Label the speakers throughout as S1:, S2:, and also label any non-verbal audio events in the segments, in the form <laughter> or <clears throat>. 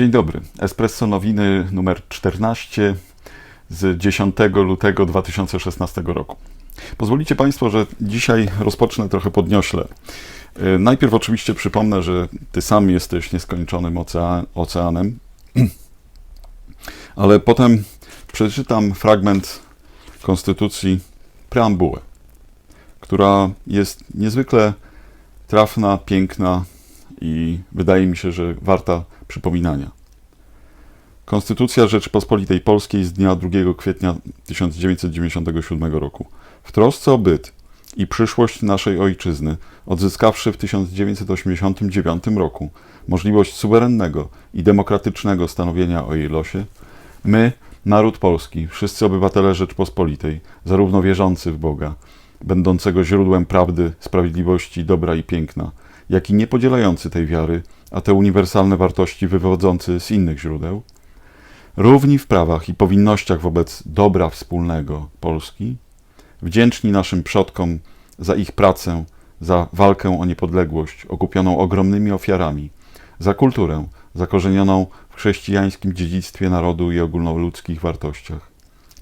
S1: Dzień dobry. Espresso Nowiny numer 14 z 10 lutego 2016 roku. Pozwolicie Państwo, że dzisiaj rozpocznę trochę podniośle. Yy, Najpierw oczywiście przypomnę, że Ty sam jesteś nieskończonym ocean, oceanem, <clears throat> ale potem przeczytam fragment Konstytucji, preambułę, która jest niezwykle trafna, piękna i wydaje mi się, że warta przypominania. Konstytucja Rzeczypospolitej Polskiej z dnia 2 kwietnia 1997 roku. W trosce o byt i przyszłość naszej ojczyzny, odzyskawszy w 1989 roku możliwość suwerennego i demokratycznego stanowienia o jej losie, my, naród polski, wszyscy obywatele Rzeczpospolitej, zarówno wierzący w Boga, będącego źródłem prawdy, sprawiedliwości, dobra i piękna, jak i niepodzielający tej wiary, a te uniwersalne wartości wywodzący z innych źródeł, równi w prawach i powinnościach wobec dobra wspólnego Polski, wdzięczni naszym przodkom za ich pracę, za walkę o niepodległość okupioną ogromnymi ofiarami, za kulturę zakorzenioną w chrześcijańskim dziedzictwie narodu i ogólnoludzkich wartościach,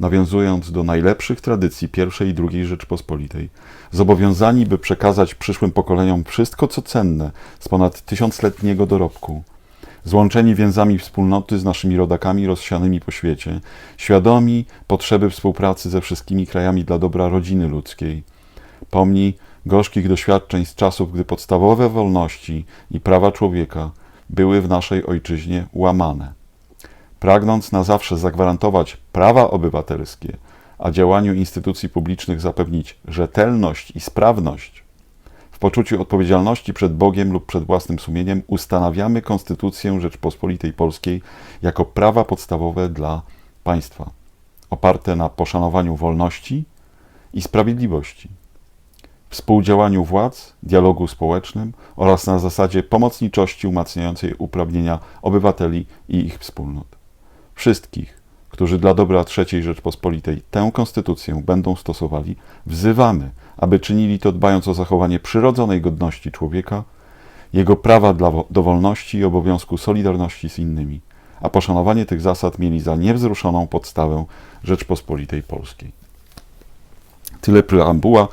S1: nawiązując do najlepszych tradycji I i II Rzeczpospolitej, zobowiązani, by przekazać przyszłym pokoleniom wszystko, co cenne z ponad tysiącletniego dorobku, złączeni więzami wspólnoty z naszymi rodakami rozsianymi po świecie, świadomi potrzeby współpracy ze wszystkimi krajami dla dobra rodziny ludzkiej. Pomni gorzkich doświadczeń z czasów, gdy podstawowe wolności i prawa człowieka były w naszej ojczyźnie łamane. Pragnąc na zawsze zagwarantować prawa obywatelskie, a działaniu instytucji publicznych zapewnić rzetelność i sprawność, w poczuciu odpowiedzialności przed Bogiem lub przed własnym sumieniem ustanawiamy Konstytucję Rzeczpospolitej Polskiej jako prawa podstawowe dla państwa, oparte na poszanowaniu wolności i sprawiedliwości, współdziałaniu władz, dialogu społecznym oraz na zasadzie pomocniczości umacniającej uprawnienia obywateli i ich wspólnot. Wszystkich, którzy dla dobra III Rzeczpospolitej tę konstytucję będą stosowali, wzywamy, aby czynili to dbając o zachowanie przyrodzonej godności człowieka, jego prawa dla, do wolności i obowiązku solidarności z innymi, a poszanowanie tych zasad mieli za niewzruszoną podstawę Rzeczpospolitej Polskiej. Tyle preambuła.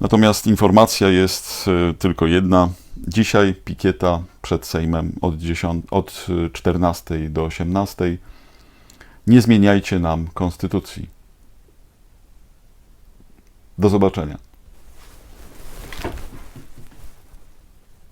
S1: Natomiast informacja jest y, tylko jedna. Dzisiaj pikieta przed Sejmem od, 10, od y, 14 do 18. Nie zmieniajcie nam konstytucji. Do zobaczenia.